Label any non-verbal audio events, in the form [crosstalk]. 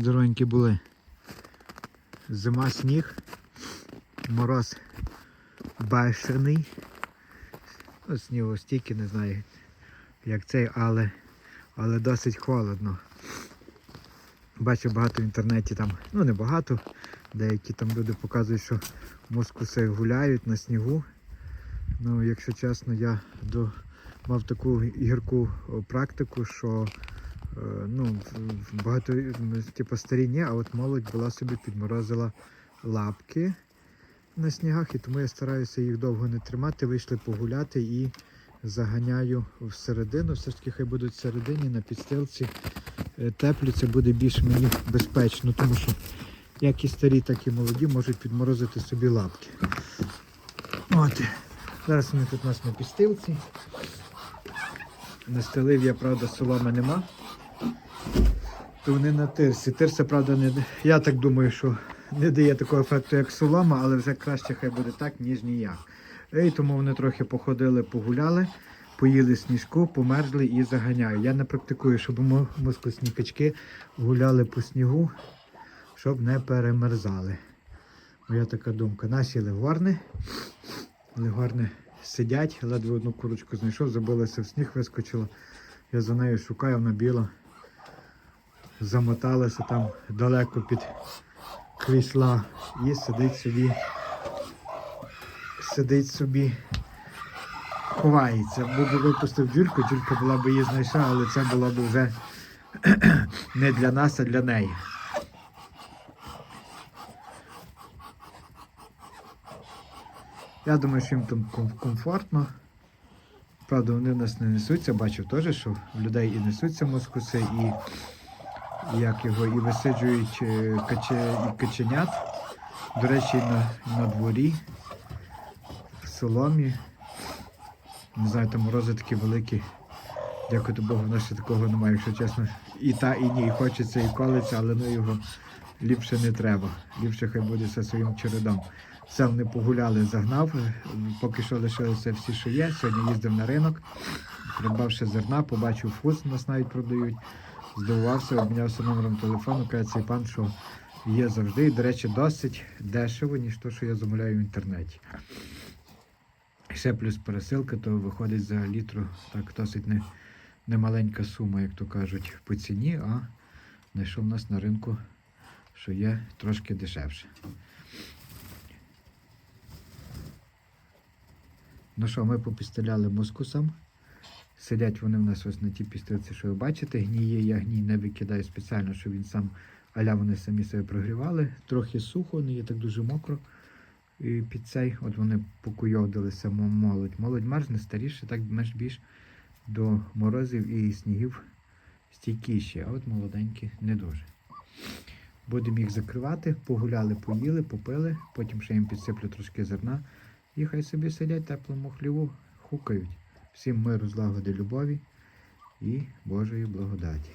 Здоровенькі були. Зима сніг, мороз бешений. Снігу стільки, не знаю, як цей, але, але досить холодно. Бачу багато в інтернеті там, ну не багато, деякі там люди показують, що мускуси гуляють на снігу. Ну, якщо чесно, я до, мав таку гірку практику, що ну, в- в багато типу, старі а от молодь була собі підморозила лапки на снігах, і тому я стараюся їх довго не тримати, вийшли погуляти і заганяю всередину. Все ж таки хай будуть всередині на підстилці е, теплі, це буде більш мені безпечно, тому що як і старі, так і молоді можуть підморозити собі лапки. От. Зараз вони тут у нас на підстилці. Настелив я, правда, соломи нема. То вони на тирсі. Тирса, правда, не. Я так думаю, що не дає такого ефекту, як солома, але вже краще хай буде так, ніж ніяк. І тому вони трохи походили, погуляли, поїли сніжку, померзли і заганяю. Я не практикую, щоб мускусні качки гуляли по снігу, щоб не перемерзали. Моя така думка. Наші легорни. Легорни сидять, ледве одну курочку знайшов, забилася в сніг, вискочила. Я за нею шукаю, вона біла. Замоталася там далеко під крісла і сидить собі. Сидить собі, ховається. Буду випустив джульку, джулька була б її знайшла, але це було б вже [clears throat] не для нас, а для неї. Я думаю, що їм там комфортно. Правда, вони в нас не несуться, бачив теж, що в людей і несуться мускуси, і, і як його, і висиджують е, каче, і каченят. До речі, на, на дворі, в соломі. Не знаю, там морози такі великі. Дякувати Богу, в нас ще такого немає, якщо чесно. І та, і ні, і хочеться, і колиться, але ну його ліпше не треба. Ліпше хай буде все своїм чередом. Все, вони погуляли, загнав. Поки що лишилися всі, що є. Сьогодні їздив на ринок, придбавши зерна, побачив фуз, нас навіть продають. Здивувався, обмінявся номером телефону, каже цей пан, що є завжди. І, до речі, досить дешево, ніж то, що я замовляю в інтернеті. Ще плюс пересилка, то виходить за літру так досить не, немаленька сума, як то кажуть, по ціні, а знайшов у нас на ринку, що є трошки дешевше. Ну що, ми попістеляли мускусом. Сидять вони в нас ось на тій пістилці, що ви бачите. Гніє, я гній не викидаю спеціально, щоб він сам, аля вони самі себе прогрівали. Трохи сухо, не є так дуже мокро. І під цей, от вони покуйовдилися, мо- молодь. Молодь мерзне, старіше, так менш більш до морозів і снігів стійкіші, а от молоденькі не дуже. Будемо їх закривати, погуляли, поїли, попили, потім ще їм підсиплю трошки зерна. І хай собі сидять теплому хліву, хукають. Всім миру, злагоди, любові і Божої благодаті.